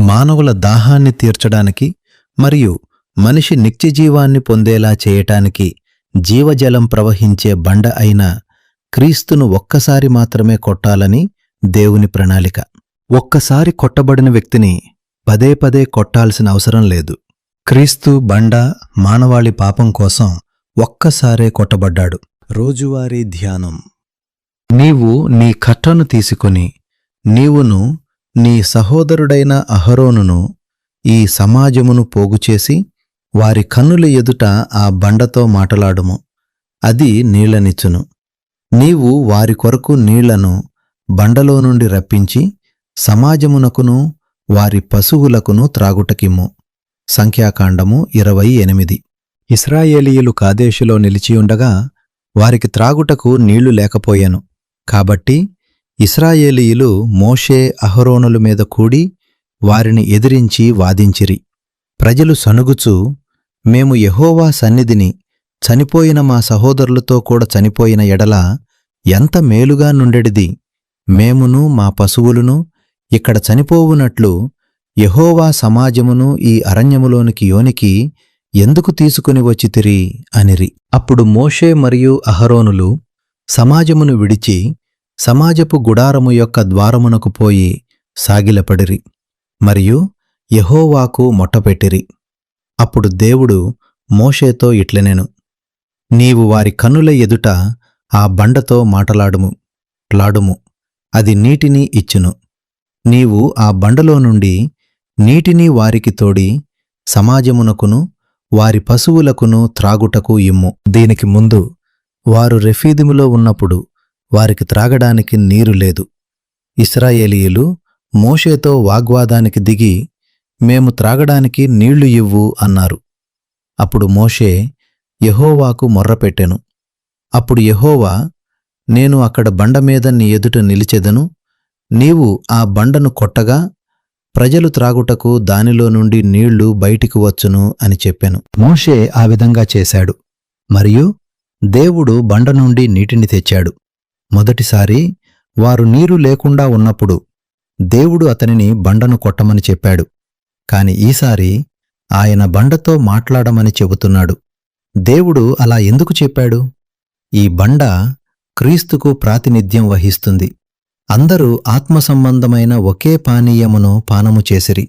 మానవుల దాహాన్ని తీర్చడానికి మరియు మనిషి నిత్యజీవాన్ని పొందేలా చేయటానికి జీవజలం ప్రవహించే బండ అయిన క్రీస్తును ఒక్కసారి మాత్రమే కొట్టాలని దేవుని ప్రణాళిక. ఒక్కసారి కొట్టబడిన వ్యక్తిని పదే పదే కొట్టాల్సిన అవసరం లేదు. క్రీస్తు బండ మానవాళి పాపం కోసం ఒక్కసారే కొట్టబడ్డాడు. రోజువారీ ధ్యానం. నీవు నీ కట్టను తీసుకొని నీవును నీ సహోదరుడైన అహరోనును ఈ సమాజమును పోగుచేసి వారి కన్నుల ఎదుట ఆ బండతో మాటలాడుము. అది నీళ్ళనిచ్చును. నీవు వారి కొరకు నీళ్ళను బండలో నుండి రప్పించి సమాజమునకును వారి పశువులకును త్రాగుటకిమ్ము. సంఖ్యాకాండము ఇరవై ఎనిమిది. ఇస్రాయేలీయులు కాదేశులో నిలిచియుండగా వారికి త్రాగుటకు నీళ్ళు లేకపోయాను. కాబట్టి ఇస్రాయేలీయులు మోషే అహరోనుల మీద కూడి వారిని ఎదిరించి వాదించిరి. ప్రజలు సణుగుచూ మేము యహోవా సన్నిధిని చనిపోయిన మా సహోదరులతో కూడా చనిపోయిన ఎడల ఎంత మేలుగా నుండెడిది? మేమును మా పశువులును ఇక్కడ చనిపోవునట్లు యహోవా సమాజమును ఈ అరణ్యములోనికి యోనికి ఎందుకు తీసుకుని వచ్చితిరి? అనిరి. అప్పుడు మోషే మరియు అహరోనులు సమాజమును విడిచి సమాజపు గుడారము యొక్క ద్వారమునకు పోయి సాగిలపడిరి మరియు యహోవాకు మొట్టపెట్టిరి. అప్పుడు దేవుడు మోషేతో ఇట్లనెను నీవు వారి కన్నుల ఎదుట ఆ బండతో మాటలాడుము లాడుము అది నీటిని ఇచ్చును. నీవు ఆ బండలో నుండి నీటిని వారికి తోడి సమాజమునకును వారి పశువులకును త్రాగుటకు ఇమ్ము. దీనికి ముందు వారు రెఫీదిములో ఉన్నప్పుడు వారికి త్రాగడానికి నీరు లేదు. ఇస్రాయేలీయులు మోషేతో వాగ్వాదానికి దిగి మేము త్రాగడానికి నీళ్ళు ఇవ్వు అన్నారు. అప్పుడు మోషే యహోవాకు మొర్రపెట్టెను అప్పుడు యహోవా నేను అక్కడ బండ మీద నీ ఎదుట నిలిచెదను. నీవు ఆ బండను కొట్టగా ప్రజలు త్రాగుటకు దానిలో నుండి నీళ్ళు బయటికి వచ్చును అని చెప్పాను. మోషే ఆ విధంగా చేశాడు. మరియు దేవుడు బండ నుండి నీటిని తెచ్చాడు. మొదటిసారి వారు నీరు లేకుండా ఉన్నప్పుడు దేవుడు అతనిని బండను కొట్టమని చెప్పాడు. కాని ఈసారి ఆయన బండతో మాట్లాడమని చెబుతున్నాడు. దేవుడు అలా ఎందుకు చెప్పాడు? ఈ బండ క్రీస్తుకు ప్రాతినిధ్యం వహిస్తుంది. అందరూ ఆత్మసంబంధమైన ఒకే పానీయమును పానము చేసిరి.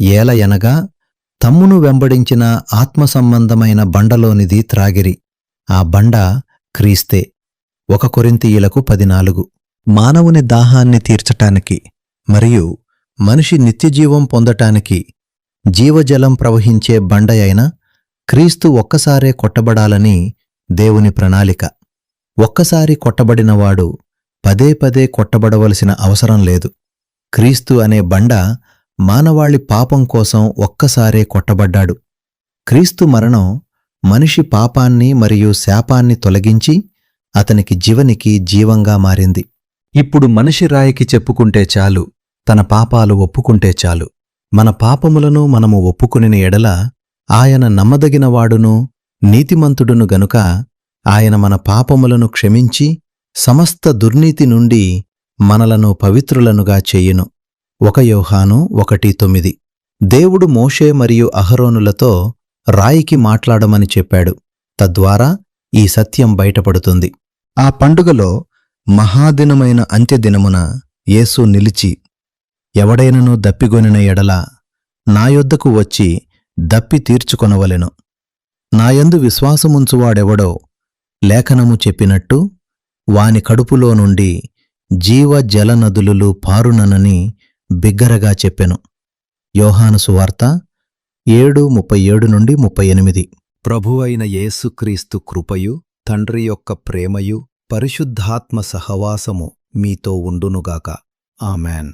ఏలయనగా తమ్మును వెంబడించిన ఆత్మసంబంధమైన బండలోనిది త్రాగిరి. ఆ బండ క్రీస్తే. ఒక కొరింతీయులకు పదినాలుగు. మానవుని దాహాన్ని తీర్చటానికి మరియు మనిషి నిత్యజీవం పొందటానికి జీవజలం ప్రవహించే బండ అయిన క్రీస్తు ఒక్కసారే కొట్టబడాలని దేవుని ప్రణాళిక. ఒక్కసారి కొట్టబడినవాడు పదే పదే కొట్టబడవలసిన అవసరం లేదు. క్రీస్తు అనే బండ మానవాళి పాపం కోసం ఒక్కసారే కొట్టబడ్డాడు. క్రీస్తు మరణం మనిషి పాపాన్ని మరియు శాపాన్ని తొలగించి అతనికి జీవనికి జీవంగా మారింది. ఇప్పుడు మనిషి రాయికి చెప్పుకుంటే చాలు తన పాపాలు ఒప్పుకుంటే చాలు. మన పాపములను మనము ఒప్పుకునిన ఎడల ఆయన నమ్మదగినవాడును నీతిమంతుడును గనుక ఆయన మన పాపములను క్షమించి సమస్త దుర్నీతి నుండి మనలను పవిత్రులనుగా చెయ్యును ఒక యోహాను ఒకటి తొమ్మిది. దేవుడు మోషే మరియు అహరోనులతో రాయికి మాట్లాడమని చెప్పాడు. తద్వారా ఈ సత్యం బయటపడుతుంది. ఆ పండుగలో మహాదినమైన అంత్యదినమున యేసు నిలిచి ఎవడైనను దప్పిగొనిన ఎడల నా యొద్దకు వచ్చి దప్పి తీర్చుకొనవలెను. నాయందు విశ్వాసముంచువాడెవడో లేఖనము చెప్పినట్టు వాని కడుపులో నుండి జీవ జలనదులులు పారుననని బిగ్గరగా చెప్పెను. యోహాను సువార్త ఏడు ముప్పై ఏడు నుండి ముప్పై ఎనిమిది. ప్రభువైన యేసుక్రీస్తు కృపయు తండ్రి యొక్క ప్రేమయు పరిశుద్ధాత్మ సహవాసము మీతో ఉండునుగాక. ఆమెన్.